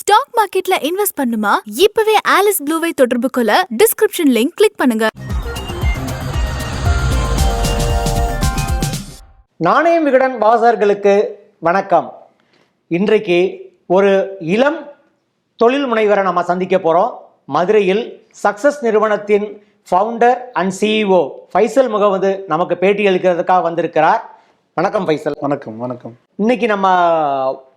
Stock மார்க்கெட்ல invest பண்ணுமா? இப்பவே ஆலிஸ் ப்ளூவை தொடர்பு கொள்ள டிஸ்கிரிப்ஷன் லிங்க் கிளிக் பண்ணுங்க. நாணயம் விகடன் வாசகர்களுக்கு வணக்கம். இன்றைக்கு ஒரு இளம் தொழில் முனைவரை நம்ம சந்திக்க போகிறோம் மதுரையில் சக்சஸ் நிறுவனத்தின் founder and CEO Faisal Mohammed நமக்கு பேட்டி அளிக்கிறதுக்காக வந்திருக்கிறார். வணக்கம் ஃபைசல். வணக்கம் வணக்கம். இன்னைக்கு நம்ம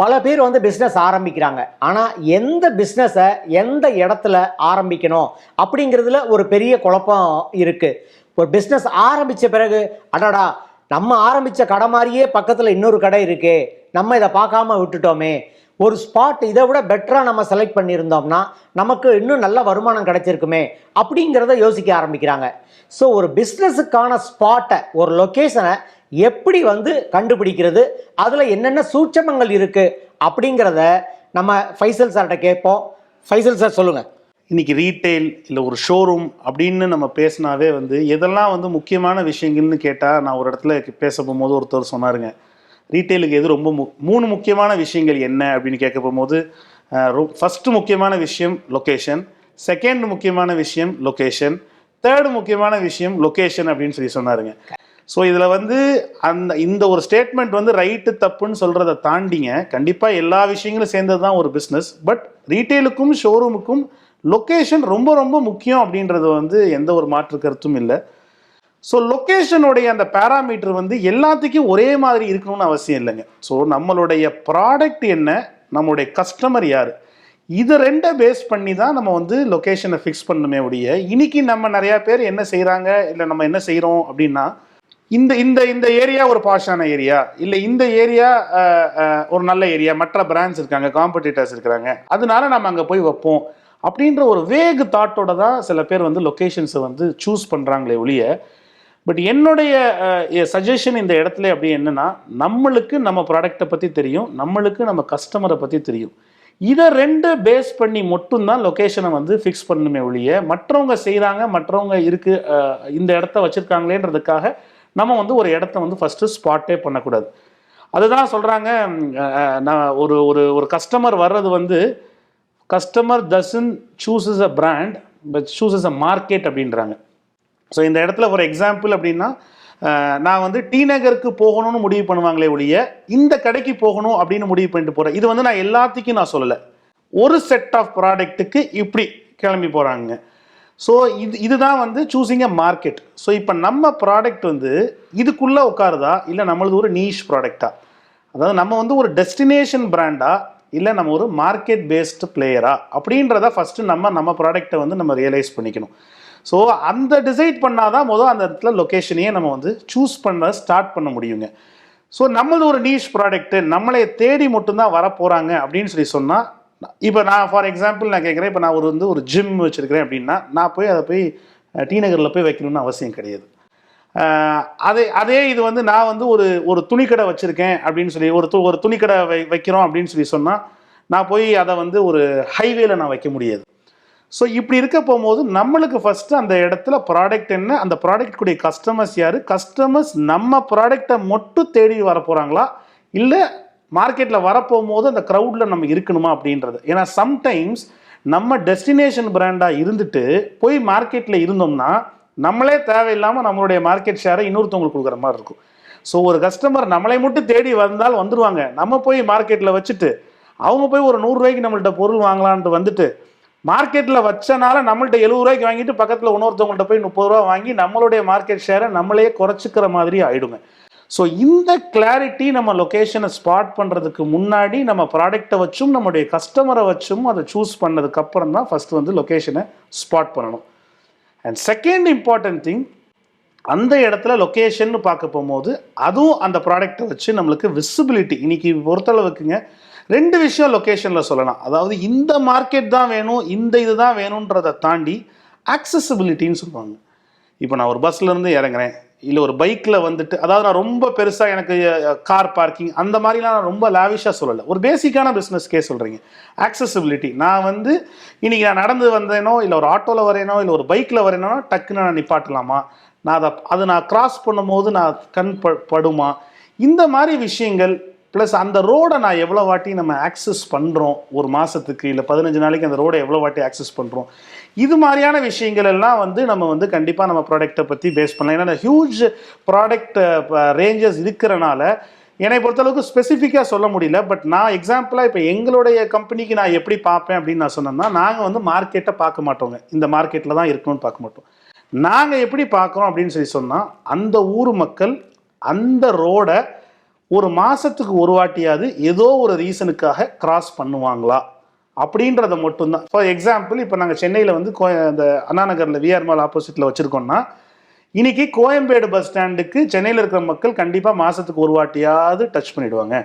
பல பேர் வந்து பிஸ்னஸ் ஆரம்பிக்கிறாங்க. ஆனால் எந்த பிஸ்னஸை எந்த இடத்துல ஆரம்பிக்கணும் அப்படிங்கிறதுல ஒரு பெரிய குழப்பம் இருக்குது ஒரு பிஸ்னஸ் ஆரம்பித்த பிறகு அடாடா நம்ம ஆரம்பித்த கடை மாதிரியே பக்கத்தில் இன்னொரு கடை இருக்கே நம்ம இதை பார்க்காம விட்டுட்டோமே. ஒரு ஸ்பாட் இதை விட பெட்டராக நம்ம செலக்ட் பண்ணியிருந்தோம்னா நமக்கு இன்னும் நல்ல வருமானம் கிடைச்சிருக்குமே அப்படிங்கிறத யோசிக்க ஆரம்பிக்கிறாங்க. ஸோ ஒரு பிஸ்னஸுக்கான ஸ்பாட்டை ஒரு லொக்கேஷனை எப்படி வந்து கண்டுபிடிக்கிறது? அதில் என்னென்ன சூட்சமங்கள் இருக்குது அப்படிங்கிறத நம்ம ஃபைசல் சார்கிட்ட கேட்போம். ஃபைசல் சார் சொல்லுங்கள் இன்றைக்கி ரீட்டைல் இல்லை ஒரு ஷோரூம் அப்படின்னு நம்ம பேசினாவே வந்து எதெல்லாம் வந்து முக்கியமான விஷயங்கள்னு கேட்டால் நான் ஒரு இடத்துல பேச போகும்போது ஒருத்தர் சொன்னாருங்க. ரீட்டைலுக்கு எது ரொம்ப மு மூணு முக்கியமான விஷயங்கள் என்ன அப்படின்னு கேட்க போகும்போது ஃபஸ்ட்டு முக்கியமான விஷயம் லொக்கேஷன் செகண்ட் முக்கியமான விஷயம் லொக்கேஷன் தேர்டு முக்கியமான விஷயம் லொக்கேஷன் அப்படின்னு சொல்லி சொன்னாருங்க. ஸோ இதில் வந்து அந்த இந்த ஒரு ஸ்டேட்மெண்ட் வந்து ரைட்டு தப்புன்னு சொல்கிறத தாண்டிங்க. கண்டிப்பாக எல்லா விஷயங்களும் சேர்ந்தது தான் ஒரு பிஸ்னஸ் பட் ரீட்டைலுக்கும் ஷோரூமுக்கும் லொக்கேஷன் ரொம்ப ரொம்ப முக்கியம் அப்படின்றது வந்து எந்த ஒரு மாற்று கருத்தும் இல்லை. ஸோ லொக்கேஷனுடைய அந்த பேராமீட்டர் வந்து எல்லாத்துக்கும் ஒரே மாதிரி இருக்கணும்னு அவசியம் இல்லைங்க. ஸோ நம்மளுடைய ப்ராடக்ட் என்ன நம்மளுடைய கஸ்டமர் யார்? இது ரெண்டை பேஸ் பண்ணி தான் நம்ம வந்து லொக்கேஷனை ஃபிக்ஸ் பண்ணணுமே உடைய இன்னைக்கு நம்ம நிறையா பேர் என்ன செய்கிறாங்க இல்லை நம்ம என்ன செய்கிறோம் அப்படின்னா இந்த இந்த இந்த ஏரியா ஒரு பாஷான ஏரியா இல்லை இந்த ஏரியா ஒரு நல்ல ஏரியா மற்ற பிராண்ட்ஸ் இருக்காங்க காம்படிட்டர்ஸ் இருக்கிறாங்க அதனால நம்ம அங்கே போய் வைப்போம். அப்படின்ற ஒரு வேகு தாட்டோட தான் சில பேர் வந்து லொக்கேஷன்ஸை வந்து சூஸ் பண்ணுறாங்களே ஒழிய பட் என்னுடைய சஜஷன் இந்த இடத்துல அப்படி என்னன்னா நம்மளுக்கு நம்ம ப்ராடக்டை பற்றி தெரியும் நம்மளுக்கு நம்ம கஸ்டமரை பற்றி தெரியும். இதை ரெண்டு பேஸ் பண்ணி மட்டும்தான் லொக்கேஷனை வந்து ஃபிக்ஸ் பண்ணணுமே ஒழிய மற்றவங்க செய்கிறாங்க மற்றவங்க இருக்கு இந்த இடத்த வச்சுருக்காங்களேன்றதுக்காக நம்ம வந்து ஒரு இடத்த வந்து ஃபஸ்ட்டு ஸ்பாட்டே பண்ணக்கூடாது. அதுதான் சொல்கிறாங்க நான் ஒரு ஒரு ஒரு கஸ்டமர் வர்றது வந்து customer doesn't choose a brand but choose a market அப்படின்றாங்க. ஸோ இந்த இடத்துல ஒரு எக்ஸாம்பிள் அப்படின்னா நான் வந்து டி நகருக்கு போகணும்னு முடிவு பண்ணுவாங்களே ஒழிய இந்த கடைக்கு போகணும் அப்படின்னு முடிவு பண்ணிட்டு போகிறேன் இது வந்து நான் எல்லாத்துக்கும் நான் சொல்லலை. ஒரு செட் ஆஃப் ப்ராடக்ட்டுக்கு இப்படி கிளம்பி போகிறாங்க ஸோ இது இதுதான் வந்து சூஸிங் எ மார்க்கெட் ஸோ இப்போ நம்ம ப்ராடக்ட் வந்து இதுக்குள்ளே உட்காருதா? இல்லை நம்மளது ஒரு நீஷ் ப்ராடக்டா அதாவது நம்ம வந்து ஒரு டெஸ்டினேஷன் பிராண்டா இல்லை நம்ம ஒரு மார்க்கெட் பேஸ்டு பிளேயரா அப்படின்றத ஃபஸ்ட்டு நம்ம நம்ம ப்ராடக்ட்டை வந்து நம்ம ரியலைஸ் பண்ணிக்கணும். ஸோ அந்த டிசைட் பண்ணாதான் முதல் அந்த இடத்துல லொக்கேஷனையே நம்ம வந்து சூஸ் பண்ண ஸ்டார்ட் பண்ண முடியுங்க. ஸோ நம்மளது ஒரு நீஷ் ப்ராடக்ட்டு நம்மளை தேடி மட்டும்தான் வரப்போகிறாங்க அப்படின்னு சொல்லி சொன்னால் இப்போ நான் ஃபார் எக்ஸாம்பிள் நான் கேட்குறேன் இப்போ நான் ஒரு வந்து ஒரு ஜிம் வச்சுருக்கிறேன் அப்படின்னா நான் போய் அதை போய் டி நகரில் போய் வைக்கணும்னு அவசியம் கிடையாது. அதே அதே இது வந்து நான் வந்து ஒரு ஒரு துணிக்கடை வச்சுருக்கேன் அப்படின்னு சொல்லி ஒரு து ஒரு துணிக்கடை வை வைக்கிறோம் அப்படின்னு சொல்லி சொன்னால் நான் போய் அதை வந்து ஒரு ஹைவேல நான் வைக்க முடியாது. ஸோ இப்படி இருக்க போகும்போது நம்மளுக்கு ஃபஸ்ட்டு அந்த இடத்துல ப்ராடக்ட் என்ன அந்த ப்ராடக்ட் கூடிய கஸ்டமர்ஸ் யார்? கஸ்டமர்ஸ் நம்ம ப்ராடக்டை மட்டும் தேடி வர போகிறாங்களா இல்லை மார்க்கெட்டில் வரப்போகும்போது அந்த க்ரௌடில் நம்ம இருக்கணுமா அப்படின்றது. ஏன்னா சம்டைம்ஸ் நம்ம டெஸ்டினேஷன் பிராண்டாக இருந்துட்டு போய் மார்க்கெட்டில் இருந்தோம்னா நம்மளே தேவையில்லாமல் நம்மளுடைய மார்க்கெட் ஷேரை இன்னொருத்தவங்களுக்கு கொடுக்குற மாதிரி இருக்கும். ஸோ ஒரு கஸ்டமர் நம்மளை மட்டும் தேடி வந்தால் வந்துடுவாங்க நம்ம போய் மார்க்கெட்டில் வச்சுட்டு அவங்க போய் ஒரு நூறுரூவாய்க்கு நம்மள்ட்ட பொருள் வாங்கலான்ட்டு வந்துட்டு மார்க்கெட்டில் வச்சனால நம்மள்ட்ட எழுபது ரூபாய்க்கு வாங்கிட்டு பக்கத்தில் இன்னொருத்தவங்கள்ட்ட போய் முப்பது ரூபா வாங்கி நம்மளுடைய மார்க்கெட் ஷேரை நம்மளே குறைச்சிக்கிற மாதிரி ஆயிடுங்க. ஸோ இந்த கிளாரிட்டி நம்ம லொக்கேஷனை ஸ்பாட் பண்ணுறதுக்கு முன்னாடி நம்ம ப்ராடக்ட்டை வச்சும் நம்மளுடைய கஸ்டமரை வச்சும் அதை சூஸ் பண்ணதுக்கப்புறம் தான் ஃபஸ்ட்டு வந்து லொக்கேஷனை ஸ்பாட் பண்ணணும். அண்ட் செகண்ட் இம்பார்ட்டன்ட் திங் அந்த இடத்துல லொக்கேஷன் பார்க்க போகும்போது அதுவும் அந்த ப்ராடக்ட்டை வச்சு நம்மளுக்கு விசிபிலிட்டி இன்னைக்கு பொறுத்தளவுக்குங்க ரெண்டு விஷயம் லொக்கேஷனில் சொல்லலாம். அதாவது இந்த மார்க்கெட் தான் வேணும் இந்த இது தான் வேணுன்றதை தாண்டி accessibility-ன்னு சொல்லுவாங்க. இப்போ நான் ஒரு பஸ்லேருந்து இறங்குறேன். இல்லை ஒரு பைக்கில் வந்துட்டு அதாவது நான் ரொம்ப பெருசாக எனக்கு கார் பார்க்கிங் அந்த மாதிரிலாம் நான் ரொம்ப லாவிஷாக சொல்லலை. ஒரு பேசிக்கான பிஸ்னஸ்க்கே சொல்கிறீங்க accessibility. நான் வந்து இன்னைக்கு நான் நடந்து வந்தேனோ இல்லை ஒரு ஆட்டோவில் வரேனோ இல்லை ஒரு பைக்கில் வரேனோ டக்குன்னு நான் நிப்பாட்டலாமா? நான் அதை அதை நான் கிராஸ் பண்ணும்போது நான் கண் படுமா? இந்த மாதிரி விஷயங்கள் ப்ளஸ் அந்த ரோடை நான் எவ்வளோ வாட்டி நம்ம ஆக்சஸ் பண்ணுறோம் ஒரு மாதத்துக்கு இல்லை பதினஞ்சு நாளைக்கு அந்த ரோடை எவ்வளோ வாட்டி ஆக்சஸ் பண்ணுறோம் இது மாதிரியான விஷயங்கள் எல்லாம் வந்து நம்ம வந்து கண்டிப்பாக நம்ம ப்ராடக்ட்டை பற்றி பேஸ் பண்ணலாம். ஏன்னா ஹியூஜ் ப்ராடக்ட் ரேஞ்சஸ் இருக்கிறனால என்னை பொறுத்தளவுக்கு ஸ்பெசிஃபிக்காக சொல்ல முடியல. பட் நான் எக்ஸாம்பிளாக இப்போ எங்களுடைய கம்பெனிக்கு நான் எப்படி பார்ப்பேன் அப்படின்னு நான் சொன்னேன்னா நாங்கள் வந்து மார்க்கெட்டை பார்க்க மாட்டோங்க. இந்த மார்க்கெட்டில் தான் இருக்கணும்னு பார்க்க மாட்டோம். நாங்கள் எப்படி பார்க்குறோம் அப்படின்னு சொல்லி சொன்னால் அந்த ஊர் மக்கள் அந்த ரோடை ஒரு மாதத்துக்கு ஒரு வாட்டியாவது ஏதோ ஒரு ரீசனுக்காக கிராஸ் பண்ணுவாங்களா? அப்படின்றத மட்டும்தான். ஃபார் எக்ஸாம்பிள் இப்போ நாங்கள் சென்னையில் வந்து கோ அந்த அண்ணா நகரில் விஆர் மால் ஆப்போசிட்டில் வச்சுருக்கோம்னா இன்னைக்கு கோயம்பேடு பஸ் ஸ்டாண்டுக்கு சென்னையில் இருக்கிற மக்கள் கண்டிப்பாக மாதத்துக்கு ஒரு வாட்டியாவது டச் பண்ணிவிடுவாங்க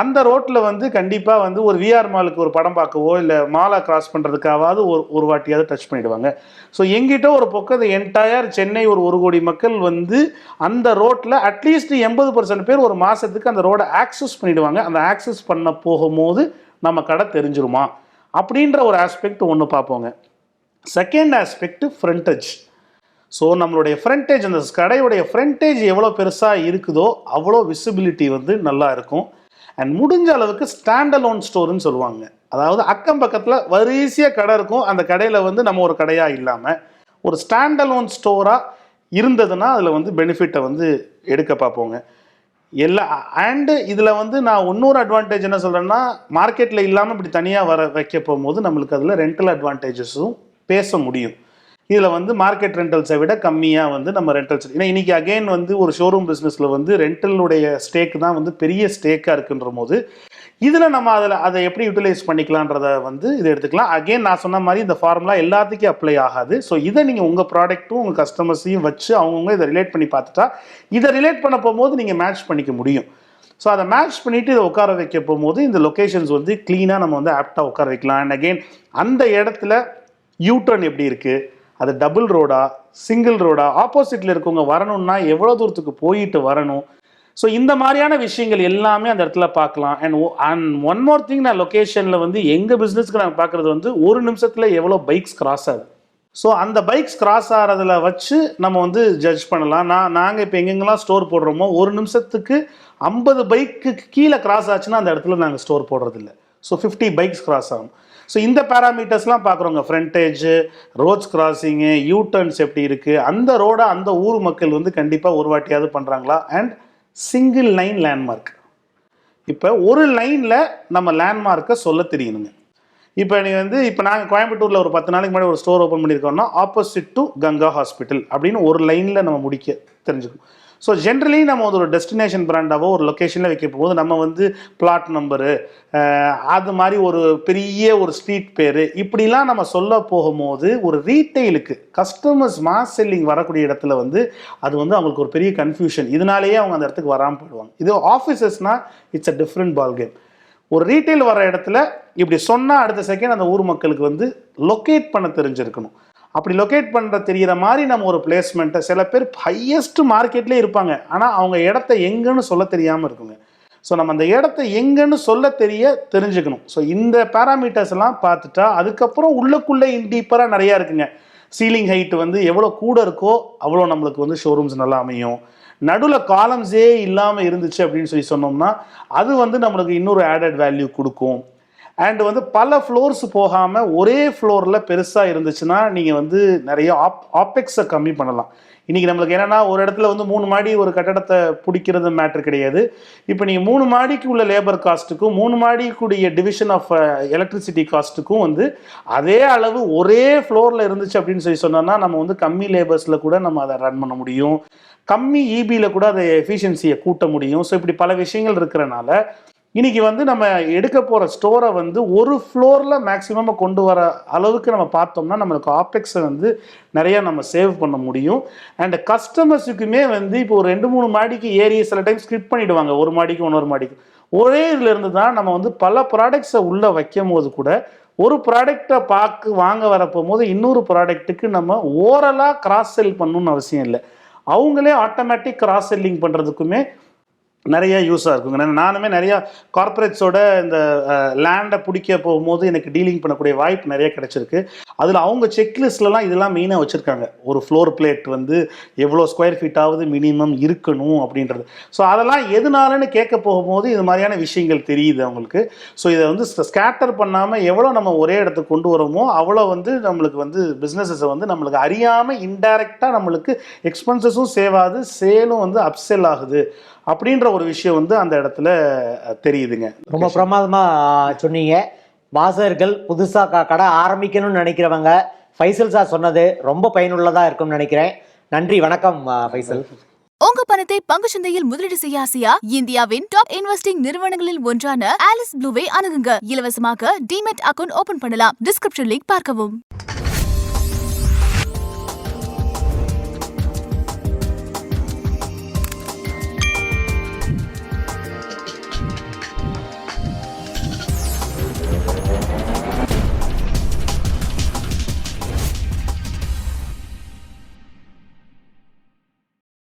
அந்த ரோட்டில் வந்து கண்டிப்பாக வந்து ஒரு விஆர் மாலுக்கு ஒரு படம் பார்க்கவோ இல்லை மாலை கிராஸ் பண்ணுறதுக்காவது ஒரு ஒரு வாட்டியாவது டச் பண்ணிடுவாங்க. ஸோ எங்கிட்ட ஒரு பக்கம் என்டையர் சென்னை ஒரு ஒரு கோடி மக்கள் வந்து அந்த ரோட்டில் அட்லீஸ்ட் எண்பது பர்சன்ட் பேர் ஒரு மாதத்துக்கு அந்த ரோடை ஆக்சஸ் பண்ணிடுவாங்க. அந்த ஆக்சஸ் பண்ண போகும்போது நம்ம கடை தெரிஞ்சிருமா? அப்படின்ற ஒரு ஆஸ்பெக்ட் ஒன்று பார்ப்போங்க. செகண்ட் ஆஸ்பெக்ட் ஃப்ரண்டேஜ் ஸோ நம்மளுடைய ஃப்ரண்டேஜ் அந்த கடையுடைய ஃப்ரண்டேஜ் எவ்வளோ பெருசாக இருக்குதோ அவ்வளோ விசிபிலிட்டி வந்து நல்லா இருக்கும். அண்ட் முடிஞ்ச அளவுக்கு ஸ்டாண்ட் அலோன் ஸ்டோர்னு சொல்லுவாங்க. அதாவது அக்கம் பக்கத்தில் வரிசையாக கடை இருக்கும். அந்த கடையில் வந்து நம்ம ஒரு கடையாக இல்லாமல் ஒரு ஸ்டாண்ட் அலோன் ஸ்டோராக இருந்ததுன்னா அதில் வந்து பெனிஃபிட்டை வந்து எடுக்க பார்ப்போங்க. எல்லா அண்டு இதில் வந்து நான் இன்னொரு அட்வான்டேஜ் என்ன சொல்கிறேன்னா மார்க்கெட்டில் இல்லாமல் இப்படி தனியாக வர வைக்க போகும்போது நம்மளுக்கு அதில் ரெண்டல் அட்வான்டேஜஸும் பேச முடியும். இதில் வந்து மார்க்கெட் ரெண்டல்ஸை விட கம்மியாக வந்து நம்ம ரெண்டல்ஸ் ஏன்னா இன்றைக்கி அகைன் வந்து ஒரு ஷோரூம் பிஸ்னஸில் வந்து ரெண்டலுடைய ஸ்டேக் தான் வந்து பெரிய ஸ்டேக்காக இருக்குன்ற போது இதில் நம்ம அதில் அதை எப்படி யூட்டிலைஸ் பண்ணிக்கலான்றத வந்து இதை எடுத்துக்கலாம். அகைன் நான் சொன்ன மாதிரி இந்த ஃபார்முலா எல்லாத்துக்கும் அப்ளை ஆகாது. ஸோ இதை நீங்கள் உங்கள் ப்ராடக்ட்டும் உங்கள் கஸ்டமர்ஸையும் வச்சு அவங்கவுங்க இதை ரிலேட் பண்ணி பார்த்துட்டா இதை ரிலேட் பண்ண போகும்போது நீங்கள் மேட்ச் பண்ணிக்க முடியும். ஸோ அதை மேட்ச் பண்ணிவிட்டு இதை உட்கார வைக்க போகும்போது இந்த லொக்கேஷன்ஸ் வந்து க்ளீனாக நம்ம வந்து ஆப்டாக உட்கார வைக்கலாம். அண்ட் அகெயின் அந்த இடத்துல யூ டர்ன் எப்படி இருக்குது அது டபுள் ரோடா சிங்கிள் ரோடா ஆப்போசிட்டில் இருக்கவங்க வரணும்னா எவ்வளோ தூரத்துக்கு போயிட்டு வரணும்? ஸோ இந்த மாதிரியான விஷயங்கள் எல்லாமே அந்த இடத்துல பார்க்கலாம். And and one more thing நான் லொக்கேஷனில் வந்து எங்கள் பிஸ்னஸ்க்கு நாங்கள் பார்க்குறது வந்து ஒரு நிமிஷத்தில் எவ்வளோ பைக்ஸ் கிராஸ் ஆகுது. ஸோ அந்த பைக்ஸ் கிராஸ் ஆகிறதுல வச்சு நம்ம வந்து ஜட்ஜ் பண்ணலாம். நான் நாங்கள் இப்போ எங்கெங்கெல்லாம் ஸ்டோர் போடுறோமோ ஒரு நிமிஷத்துக்கு ஐம்பது பைக்கு கீழே கிராஸ் ஆச்சுன்னா அந்த இடத்துல நாங்கள் ஸ்டோர் போடுறதில்ல. ஸோ ஃபிஃப்டி பைக்ஸ் கிராஸ் ஆகும். ஸோ இந்த பேராமீட்டர்ஸ்லாம் பார்க்குறோங்க. Frontage roads crossing U turns எப்படி இருக்குது அந்த ரோடை அந்த ஊர் மக்கள் வந்து கண்டிப்பாக ஒரு வாட்டியாவது பண்ணுறாங்களா அண்ட் சிங்கிள் லைன் லேண்ட்மார்க் இப்போ ஒரு லைனில் நம்ம லேண்ட்மார்க்கை சொல்ல தெரியணுங்க. இப்போ நீ வந்து இப்போ நாங்கள் கோயம்புத்தூரில் ஒரு பத்து நாளைக்கு முன்னாடி ஒரு ஸ்டோர் ஓப்பன் பண்ணியிருக்கோம்னா ஆப்போசிட் டு கங்கா ஹாஸ்பிட்டல் அப்படின்னு ஒரு லைனில் நம்ம முடிக்க தெரிஞ்சுக்கணும். ஸோ ஜென்ரலி நம்ம வந்து ஒரு டெஸ்டினேஷன் பிராண்டாவோ ஒரு லொக்கேஷனில் வைக்க போகும்போது நம்ம வந்து பிளாட் நம்பரு அது மாதிரி ஒரு பெரிய ஒரு ஸ்ட்ரீட் பேர் இப்படிலாம் நம்ம சொல்ல போகும்போது ஒரு ரீட்டெயிலுக்கு கஸ்டமர்ஸ் மாஸ் செல்லிங் வரக்கூடிய இடத்துல வந்து அது வந்து அவங்களுக்கு ஒரு பெரிய கன்ஃபியூஷன் இதனாலேயே அவங்க அந்த இடத்துக்கு வராமல் போயிடுவாங்க. இது ஆஃபீஸஸ்னால் it's a different ball game ஒரு ரீட்டைல் வர இடத்துல இப்படி சொன்னால் அடுத்த செகண்ட் அந்த ஊர் மக்களுக்கு வந்து லொக்கேட் பண்ண தெரிஞ்சிருக்கணும். அப்படி லொக்கேட் பண்ணுற தெரிகிற மாதிரி நம்ம ஒரு பிளேஸ்மெண்ட்டை சில பேர் ஹையஸ்ட் மார்க்கெட்லேயே இருப்பாங்க. ஆனால் அவங்க இடத்த எங்கன்னு சொல்ல தெரியாமல் இருக்குங்க. ஸோ நம்ம அந்த இடத்த எங்கன்னு சொல்ல தெரிய தெரிஞ்சுக்கணும். ஸோ இந்த பேராமீட்டர்ஸ் எல்லாம் பார்த்துட்டா அதுக்கப்புறம் உள்ளுக்குள்ளே டீப்பராக நிறையா இருக்குங்க. சீலிங் ஹைட் வந்து எவ்வளோ கூட இருக்கோ அவ்வளோ நம்மளுக்கு வந்து ஷோரூம்ஸ் நல்லா அமையும். நடுவில் காலம்ஸே இல்லாமல் இருந்துச்சு அப்படின்னு சொல்லி சொன்னோம்னா அது வந்து நம்மளுக்கு இன்னொரு ஆடட் வேல்யூ கொடுக்கும். அண்ட் வந்து பல ஃப்ளோர்ஸ் போகாமல் ஒரே ஃப்ளோரில் பெருசாக இருந்துச்சுன்னா நீங்கள் வந்து நிறைய ஆப் ஆப்பெக்ஸை கம்மி பண்ணலாம். இன்றைக்கி நம்மளுக்கு என்னென்னா ஒரு இடத்துல வந்து மூணு மாடி ஒரு கட்டடத்தை பிடிக்கிறது மேட்ரு கிடையாது. இப்போ நீங்கள் மூணு மாடிக்கு உள்ள லேபர் காஸ்ட்டுக்கும் மூணு மாடிக்குடைய டிவிஷன் ஆஃப் எலக்ட்ரிசிட்டி காஸ்ட்டுக்கும் வந்து அதே அளவு ஒரே ஃப்ளோரில் இருந்துச்சு அப்படின்னு சொல்லி சொன்னோம்னா நம்ம வந்து கம்மி லேபர்ஸில் கூட நம்ம அதை ரன் பண்ண முடியும். கம்மி இபியில் கூட அதை எஃபிஷியன்சியை கூட்ட முடியும். ஸோ இப்படி பல விஷயங்கள் இருக்கிறனால இன்றைக்கி வந்து நம்ம எடுக்க போகிற ஸ்டோரை வந்து ஒரு ஃப்ளோரில் மேக்ஸிமம் கொண்டு வர அளவுக்கு நம்ம பார்த்தோம்னா நம்மளுக்கு ஆப்டெக்ஸை வந்து நிறையா நம்ம சேவ் பண்ண முடியும். அண்ட் கஸ்டமர்ஸுக்குமே வந்து இப்போ ஒரு ரெண்டு மூணு மாடிக்கு ஏறி சில டைம் ஸ்கிப் பண்ணிடுவாங்க. ஒரு மாடிக்கு இன்னொரு மாடிக்கு ஒரே இதுலேருந்து இருந்து தான் நம்ம வந்து பல ப்ராடக்ட்ஸை உள்ளே வைக்கும் போது கூட ஒரு ப்ராடக்டை பார்க்க வாங்க வரப்போம் போது இன்னொரு ப்ராடக்ட்டுக்கு நம்ம ஓரலாக கிராஸ் செல் பண்ணணும்னு அவசியம் இல்லை. அவங்களே ஆட்டோமேட்டிக் கிராஸ் செல்லிங் பண்ணுறதுக்குமே நிறைய யூஸாக இருக்குங்க. நானுமே நிறையா கார்ப்பரேட்ஸோட இந்த லேண்டை பிடிக்க போகும்போது எனக்கு டீலிங் பண்ணக்கூடிய வாய்ப்பு நிறைய கிடச்சிருக்கு. அதில் அவங்க செக்லிஸ்ட்லலாம் இதெல்லாம் மெயினாக வச்சுருக்காங்க. ஒரு ஃப்ளோர் பிளேட் வந்து எவ்வளோ ஸ்கொயர் ஃபீட்டாவது மினிமம் இருக்கணும் அப்படின்றது. ஸோ அதெல்லாம் எதனாலன்னு கேட்க போகும்போது இது மாதிரியான விஷயங்கள் தெரியுது அவங்களுக்கு. ஸோ இதை வந்து ஸ்கேட்டர் பண்ணாமல் எவ்வளோ நம்ம ஒரே இடத்துக்கு கொண்டு வரோமோ அவ்வளோ வந்து நம்மளுக்கு வந்து பிஸ்னஸஸை வந்து நம்மளுக்கு அறியாமல் இன்டைரக்டாக நம்மளுக்கு எக்ஸ்பென்சஸும் சேவ் ஆகுது சேலும் வந்து அப்செல் ஆகுது. அப்படின்ற ஒரு விஷயம் வந்து அந்த இடத்துல தெரியுதுங்க. ரொம்ப பிரமாதமா சொன்னீங்க. வாசகர்கள் புதுசா க- கடை ஆரம்பிக்கணும்னு நினைக்கிறவங்க ஃபைசல் சார் சொன்னது ரொம்ப பயனுள்ளதா இருக்கும்னு நினைக்கிறேன். நன்றி வணக்கம் ஃபைசல். உங்க பணத்தை பங்குச்சந்தையில் முதலீடு செய்ய ஆசையா? இந்தியாவின் டாப் இன்வெஸ்டிங் நிறுவனங்களில் ஒன்றான ஆலிஸ் ப்ளூவை அணுகுங்க. இலவசமாக டிமெட் அக்கவுண்ட் ஓபன் பண்ணலாம். டிஸ்கிரிப்ஷன் லிங்க் பார்க்கவும்.